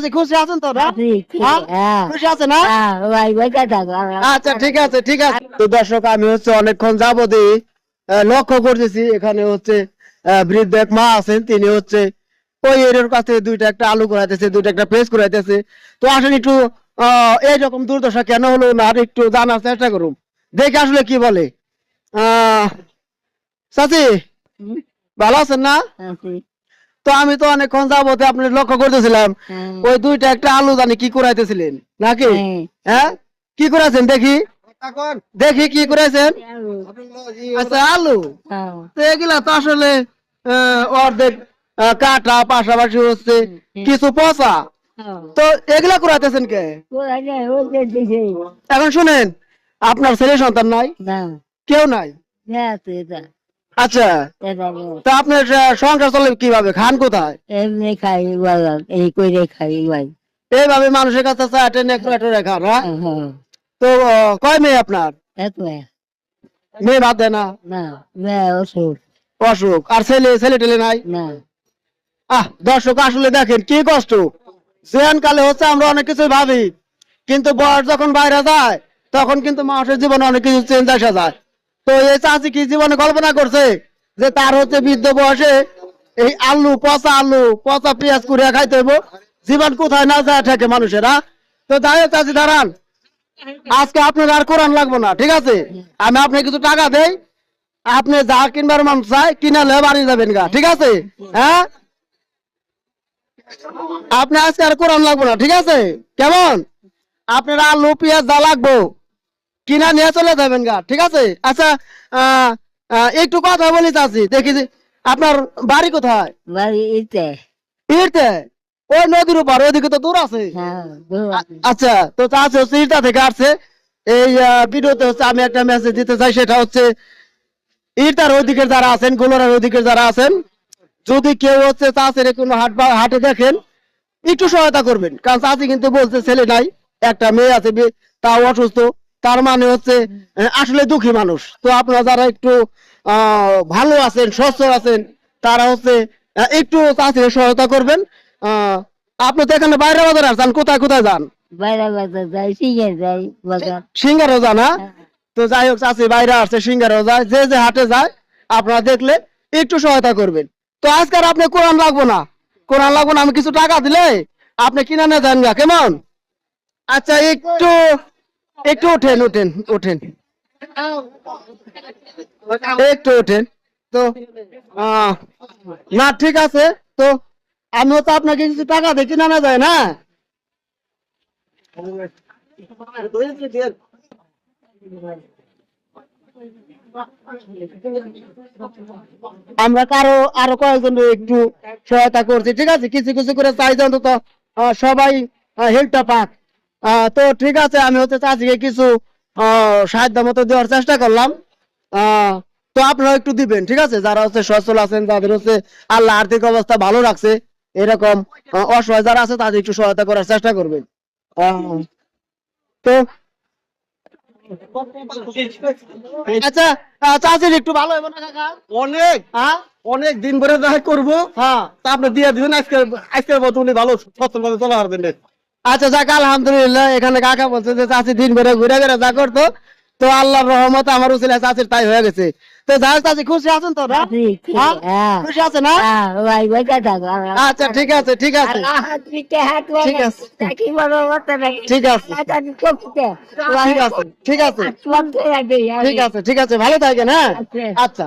চাচি খুশি আছেন তো না হ্যাঁ? খুশি আছে না? আচ্ছা ঠিক আছে ঠিক আছে। তো দর্শক আমি হচ্ছে অনেকক্ষণ লক্ষ্য করতেছি এখানে হচ্ছে বৃদ্ধ এক মা আছেন তিনি হচ্ছে ওই এর কাছে দুইটা একটা আলু করাইতেছে দুইটা একটা পেস্ট করাইতেছে তো আসলে একটু আহ, এইরকম দুর্দশা কেন হলো না আর একটু জানার চেষ্টা করুন। দেখে আসলে কি বলে। আহ চাচি ভালো আছেন না? তো আমি তো অনেকক্ষণ যাবতে আপনি লক্ষ্য করতেছিলাম ওই দুইটা একটা আলু জানি কি করাইতেছিলেন নাকি? হ্যাঁ? কি করেছেন দেখি? দেখি কি করেছেন আচ্ছা আলু। তো এগুলা তো আসলে আহ, অর্ধেক কাটা পাশাপাশি হচ্ছে কিছু পচা। তো এগুলা করাইতেছেন কে? এখন শুনেন আপনার ছেলে সন্তান নাই? কেউ নাই। আচ্ছা। তা আপনার সংসার চলে কীভাবে? খান কোথায়? এমনি খাই এই করে খাই ভাই এইভাবে মানুষের কাছে চাটে নেকড়ে খান হ্যাঁ? তো কয় মেয়ে আপনার? এত মেয়ে। ভাত দেয় না? না মেয়ে ওষুধ অসুখ। আর ছেলে ছেলে টেলে নাই? না। আহ দর্শক আসলে দেখেন কি কষ্ট। জেন কালে হচ্ছে আমরা অনেক কিছু ভাবি কিন্তু বয়স যখন বাইরে যায় তখন কিন্তু মানুষের জীবনে অনেক কিছু চেঞ্জ আসা যায়। তো এই চাষি কি জীবনে কল্পনা করছে যে তার হচ্ছে বৃদ্ধ বয়সে এই আলু, পচা আলু, পচা পেঁয়াজ কুড়িয়া খাইতে হইব? জীবন কোথায় না যায় থাকে মানুষেরা? তো যাই চাষি দাঁড়ান। আজকে আপনার আর কোরআন লাগবো না, ঠিক আছে? আমি আপনাকে কিছু টাকা দেই। আপনি যা কিনবার মানুষ চাই কিনালে বাড়ি যাবেন গা, ঠিক আছে? হ্যাঁ? আপনি আজকে আর কোরআন লাগবো না, ঠিক আছে? কেমন? আপনার আলু, পেঁয়াজ যা লাগবো কিনা নিয়ে চলে যাবেন গা ঠিক আছে? আচ্ছা একটু কথা বলি চাচ্ছি দেখি আপনার বাড়ি কোথায়? বাড়ি ইতে ইরতে ওই নদীর উপর ওইদিকে তো দূর আছে। হ্যাঁ আচ্ছা তো চাষি হচ্ছে ইরতা থেকে আসছে। এই ভিডিওতে হচ্ছে আমি একটা মেসেজ দিতে চাই সেটা হচ্ছে ইরতার ওইদিকের যারা আছেন গোলরার ওইদিকের যারা আছেন যদি কেউ হচ্ছে চাষের কোনো হাট বা হাটে দেখেন একটু সহায়তা করবেন। কারণ চাষি কিন্তু বলছে ছেলে নাই একটা মেয়ে আছে তাও অসুস্থ। তার মানে হচ্ছে আসলে দুঃখী মানুষ। তো আপনারা যারা একটু ভালো আছেন সুস্থ আছেন তারা হচ্ছে একটু চাষির সহায়তা করবেন। আপনি তো এখানে বাইরে বাজারে আসছেন কোথায় কোথায় যান? বাইরে বাজার যাই শিখে যাই বাজার। সিঙ্গারও যান হ্যাঁ? তো যাই হোক চাষি বাইরে আসছে সিঙ্গারও যায় যে যে হাটে যায় আপনারা দেখলে একটু সহায়তা করবেন। তো আজকাল আপনি কোরআন লাগবো না। কোরআন লাগবো না আমি কিছু টাকা দিলে আপনি কিনে নিয়ে যান গা কেমন? আচ্ছা একটু একটু ওঠেন ওঠেন ওঠেন। একটু ওঠেন। তো না ঠিক আছে। তো আমি তো আপনাকে কিছু টাকা কিনে না যায় না? আমরা কারও আরও কয়েকজন একটু সহায়তা করছি ঠিক আছে? কিছু কিছু করে অন্তত আহ, সবাই হেল্পটা পাক। তো ঠিক আছে আমি হচ্ছে চাচিকে কিছু সাহায্য মতো দেওয়ার চেষ্টা করলাম। তো আপনারা একটু দিবেন ঠিক আছে? যারা হচ্ছে সচ্ছল আছেন যাদের হচ্ছে আল্লাহ আর্থিক অবস্থা ভালো রাখছে এরকম অসহায় যারা আছে তাদের একটু সহায়তা করার চেষ্টা করবেন। তো আচ্ছা চাচির একটু ভালো হবে না কাকা? অনেক। হ্যাঁ অনেক দিন ধরে দেখা করব। হ্যাঁ। তা আপনি দিয়ে দিবেন আজকে আজকের মতো উনি ভালো সচ্ছল ভাবে চলা পারবেন। আচ্ছা যাক আলহামদুলিল্লাহ এখানে কাকা বলছে যে চাচি দিন ভরে ঘুরে ঘুরে যা করতো। তো আল্লাহর রহমত আমার উচিলে চাচির তাই হয়ে গেছে। তো যাই চাচি খুশি আছেন তো না? হ্যাঁ? হ্যাঁ। খুশি আছে না? হ্যাঁ আচ্ছা ঠিক আছে ঠিক আছে। ঠিক আছে। ঠিক আছে। ঠিক আছে ঠিক আছে। ঠিক আছে ঠিক আছে ভালো থাকেন হ্যাঁ? আচ্ছা। আচ্ছা।